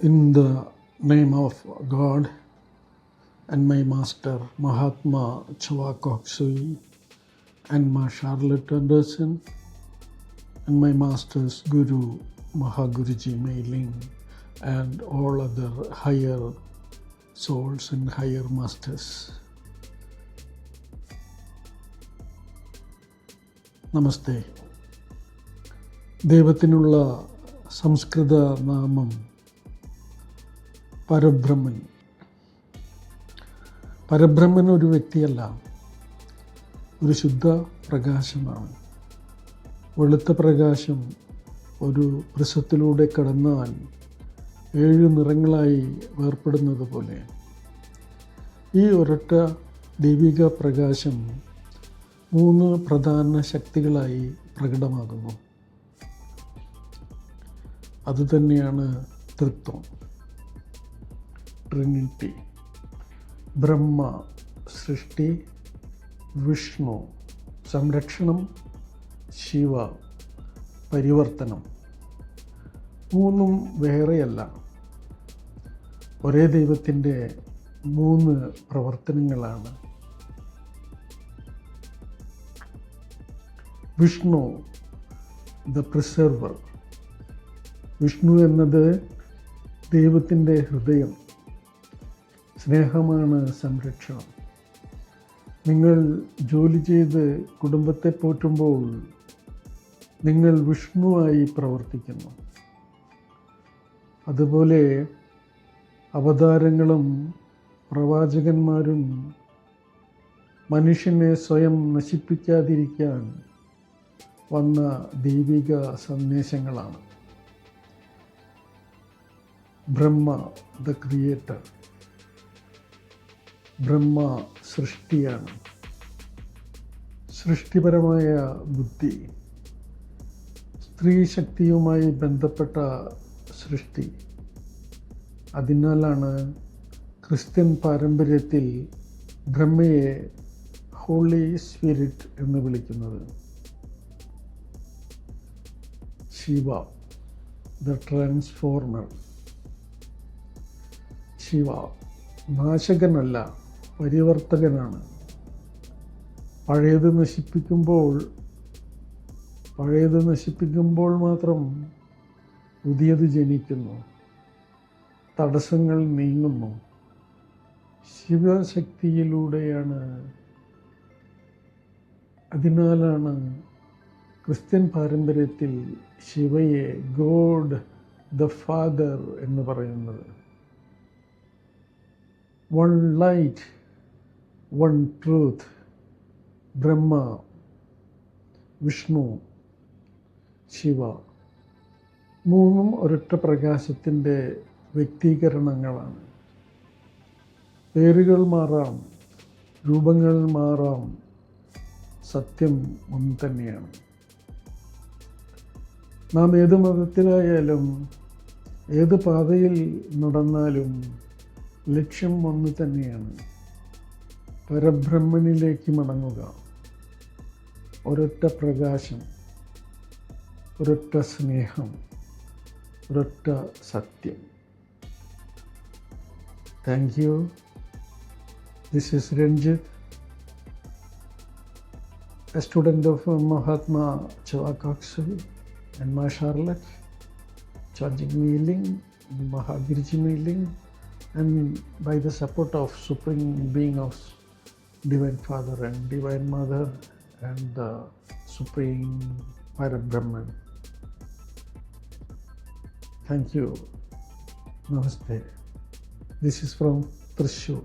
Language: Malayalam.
In the name of God and my master Mahatma Chawakok and my Charlotte Anderson and my master's Guru Mahaguruji Mailing and all other higher souls and higher masters. നമസ്തേ ദൈവത്തിനുള്ള സംസ്കൃത നാമം പരബ്രഹ്മൻ. പരബ്രഹ്മൻ ഒരു വ്യക്തിയല്ല. ഒരു ശുദ്ധ പ്രകാശമാണ്. വെളുത്ത പ്രകാശം ഒരു വൃഷത്തിലൂടെ കടന്നാൽ ഏഴ് നിറങ്ങളായി വേർപ്പെടുന്നത് പോലെ. ഈ ഒരൊറ്റ ദൈവിക പ്രകാശം മൂന്ന് പ്രധാന ശക്തികളായി പ്രകടമാകുന്നു. അതുതന്നെയാണ് തൃത്വം. ട്രിനിറ്റി ബ്രഹ്മ സൃഷ്ടി വിഷ്ണു സംരക്ഷണം ശിവ പരിവർത്തനം. മൂന്നും വേറെയല്ല. ഒരേ ദൈവത്തിന്റെ മൂന്ന് പ്രവർത്തനങ്ങളാണ്. Vishnu the preserver. വിഷ്ണു എന്നത് ദൈവത്തിന്റെ ഹൃദയം. സ്നേഹമാണ് സംരക്ഷണം. നിങ്ങൾ ജോലി ചെയ്ത് കുടുംബത്തെ പോറ്റുമ്പോൾ നിങ്ങൾ വിഷ്ണുവായി പ്രവർത്തിക്കുന്നു. അതുപോലെ അവതാരങ്ങളും പ്രവാചകന്മാരും മനുഷ്യനെ സ്വയം നശിപ്പിക്കാതിരിക്കാൻ വന്ന ദൈവിക സന്ദേശങ്ങളാണ്. ബ്രഹ്മ ദ ക്രിയേറ്റർ. ബ്രഹ്മ സൃഷ്ടിയാണ്. സൃഷ്ടിപരമായ ബുദ്ധി സ്ത്രീ ശക്തിയുമായി ബന്ധപ്പെട്ട സൃഷ്ടി. അതിനാലാണ് ക്രിസ്ത്യൻ പാരമ്പര്യത്തിൽ ബ്രഹ്മയെ ഹോളി സ്പിരിറ്റ് എന്ന് വിളിക്കുന്നത്. Shiva the transformer. ശിവ നാശകനല്ല. പരിവർത്തകനാണ്. പഴയത് നശിപ്പിക്കുമ്പോൾ പഴയത് നശിപ്പിക്കുമ്പോൾ മാത്രം പുതിയത് ജനിക്കുന്നു. തടസ്സങ്ങൾ നീങ്ങുന്നു. ശിവശക്തിയിലൂടെയാണ്. അതിനാലാണ് ക്രിസ്ത്യൻ പാരമ്പര്യത്തിൽ ശിവയെ ഗോഡ് ദ ഫാദർ എന്ന് പറയുന്നത്. One light one truth Brahma Vishnu Shiva മൂന്നും ഒരൊറ്റ പ്രകാശത്തിന്റെ വ്യക്തീകരണങ്ങളാണ്. പേരുകൾ മാറാം രൂപങ്ങൾ മാറാം സത്യം ഒന്ന് തന്നെയാണ്. നാം ഏത് മതത്തിലായാലും ഏത് പാതയിൽ നടന്നാലും ലക്ഷ്യം ഒന്ന് തന്നെയാണ്. പരബ്രഹ്മനിലേക്ക് മടങ്ങുക ഒരൊറ്റ പ്രകാശം ഒരൊറ്റ സ്നേഹം ഒരൊറ്റ സത്യം thank you this is Ranjith a student of Mahatma Chawakaksu and Ma Charlotte, Charging Mealing, Mahagirji Mealing, and by the support of Supreme Being of Divine Father and Divine Mother and the Supreme Parabrahman. Thank you. Namaste. This is from Trishur.